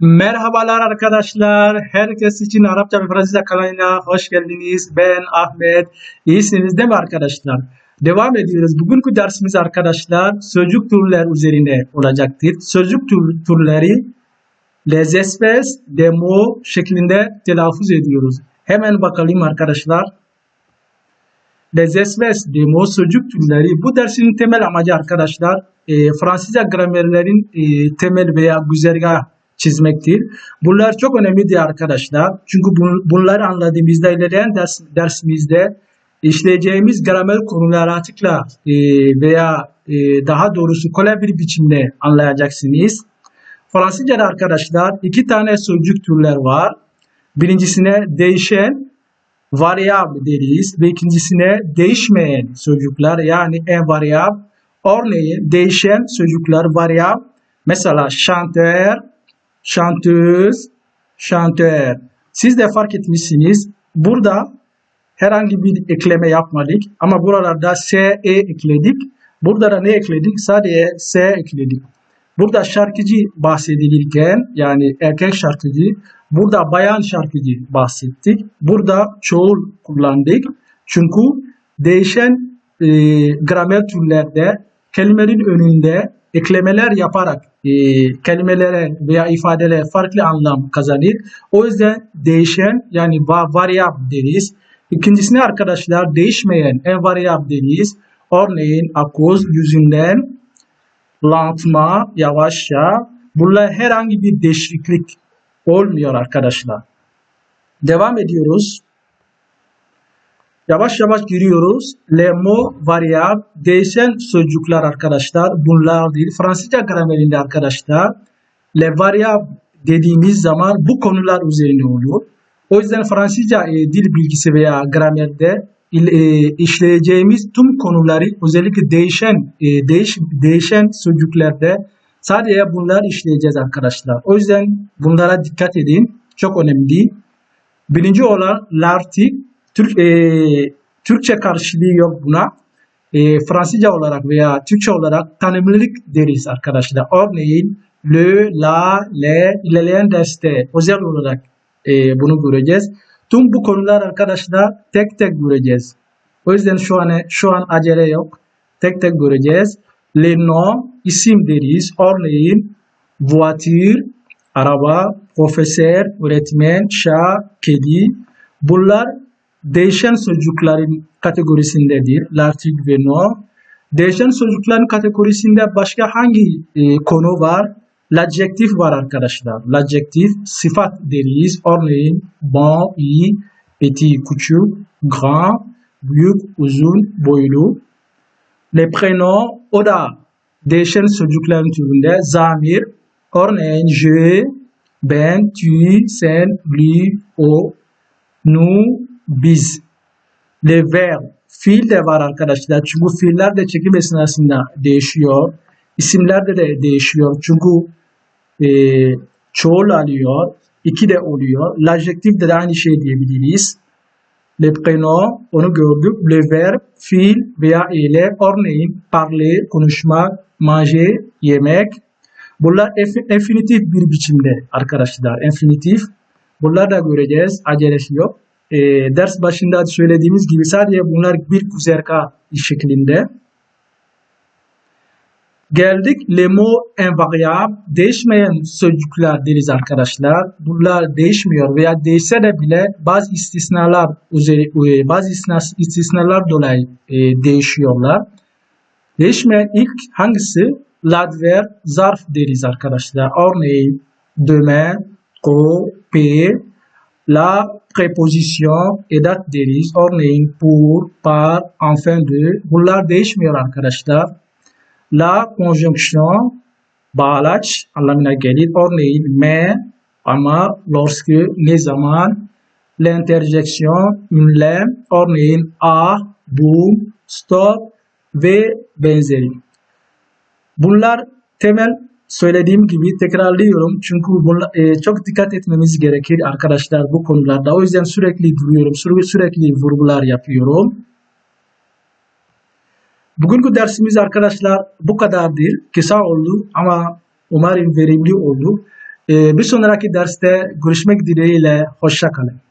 Merhabalar arkadaşlar. Herkes için Arapça ve Fransızca kanalına hoş geldiniz. Ben Ahmet. İyisiniz değil mi arkadaşlar? Devam ediyoruz. Bugünkü dersimiz arkadaşlar sözcük türler üzerine olacaktır. Sözcük tür- türleri les espèces de mots şeklinde telaffuz ediyoruz. Hemen bakalım arkadaşlar. Les espèces de mots sözcük türleri. Bu dersin temel amacı arkadaşlar e, Fransızca gramerlerin e, temel veya güzergah çizmektir. Bunlar çok önemlidir arkadaşlar. Çünkü bun- bunları anladığımızda ilerleyen ders, dersimizde işleyeceğimiz gramer konuları açıkla e, veya e, daha doğrusu kolay bir biçimde anlayacaksınız. Fransızca'da arkadaşlar iki tane sözcük türler var. Birincisine değişen variable deriz ve ikincisine değişmeyen sözcükler yani invariable. Örneğin değişen sözcükler variable. Mesela chanteur, chanteuse, chanteur. Siz de fark etmişsiniz. Burada herhangi bir ekleme yapmadık ama buralarda se ekledik. Burada da ne ekledik? Sadece s ekledik. Burada şarkıcı bahsedilirken yani erkek şarkıcı, burada bayan şarkıcı bahsettik. Burada çoğul kullandık. Çünkü değişen e, gramer türlerde kelimelerin önünde eklemeler yaparak e, kelimelere veya ifadelere farklı anlam kazanır. O yüzden değişen yani va- variable deriz. İkincisine arkadaşlar değişmeyen invariable deriz. Örneğin akoz yüzünden lantma, yavaşça. Bunlar herhangi bir değişiklik olmuyor arkadaşlar. Devam ediyoruz. Yavaş yavaş giriyoruz. Le mot variable değişen sözcükler arkadaşlar. Bunlar değil. Fransızca gramerinde arkadaşlar. Le variable dediğimiz zaman bu konular üzerine oluyor. O yüzden Fransızca e, dil bilgisi veya gramerde e, işleyeceğimiz tüm konuları özellikle değişen e, değiş, değişen sözcüklerde sadece bunlar işleyeceğiz arkadaşlar. O yüzden bunlara dikkat edin. Çok önemli. Birinci olan l'article Türk, e, Türkçe karşılığı yok buna. E, Fransızca olarak veya Türkçe olarak tanımlılık deriz arkadaşlar. Örneğin le, la, le ilerleyen derste özel olarak e, bunu göreceğiz. Tüm bu konular arkadaşlar tek tek göreceğiz. O yüzden şu an şu an acele yok. Tek tek göreceğiz. Le nom isim deriz. Örneğin voiture, araba, profesör, öğretmen, şah, kedi. Bunlar değişen sözcüklerin kategorisindedir. L'article ve nom. Değişen sözcüklerin kategorisinde başka hangi e, konu var? L'adjektif var arkadaşlar. L'adjektif sıfat deriz. Örneğin bon, iyi, petit, küçük, grand, büyük, uzun, boylu. Le prénom o da değişen sözcüklerin türünde zamir. Örneğin je, ben, tu, sen, lui, o, nous, biz. Le verb fiil de var arkadaşlar. Çünkü fiiller de çekim esnasında değişiyor. İsimlerde de değişiyor. Çünkü e, çoğul alıyor. iki de oluyor. L'adjektif de, de aynı şey diyebiliriz. Le prénom onu gördük. Le verb fiil veya eylem. Örneğin parler, konuşmak, manger, yemek. Bunlar infinitif bir biçimde arkadaşlar. Infinitif. Bunlar da göreceğiz. Acelesi yok. E, ders başında söylediğimiz gibi sadece bunlar bir güzergah şeklinde. Geldik le mot invariable. Değişmeyen sözcükler deriz arkadaşlar. Bunlar değişmiyor veya değişse de bile bazı istisnalar e, bazı istisna- istisnalar dolayı e, değişiyorlar. Değişmeyen ilk hangisi? L'adverb zarf deriz arkadaşlar. Örneğin demain, ko, pe, la preposition edat deriz. Örneğin pour, par, en fin de. Bunlar değişmiyor arkadaşlar. La conjonction bağlaç anlamına gelir. Örneğin mais ama, lorsque, ne zaman. L'interjection ünlem. Örneğin a, bu, stop ve benzeri. Bunlar temel söylediğim gibi tekrarlıyorum. Çünkü bunla- e, çok dikkat etmemiz gerekir arkadaşlar bu konularda. O yüzden sürekli duruyorum. Sürekli, sürekli vurgular yapıyorum. Bugünkü dersimiz arkadaşlar bu kadardır. Kısa oldu ama umarım verimli oldu. Ee, bir sonraki derste görüşmek dileğiyle. Hoşça kalın.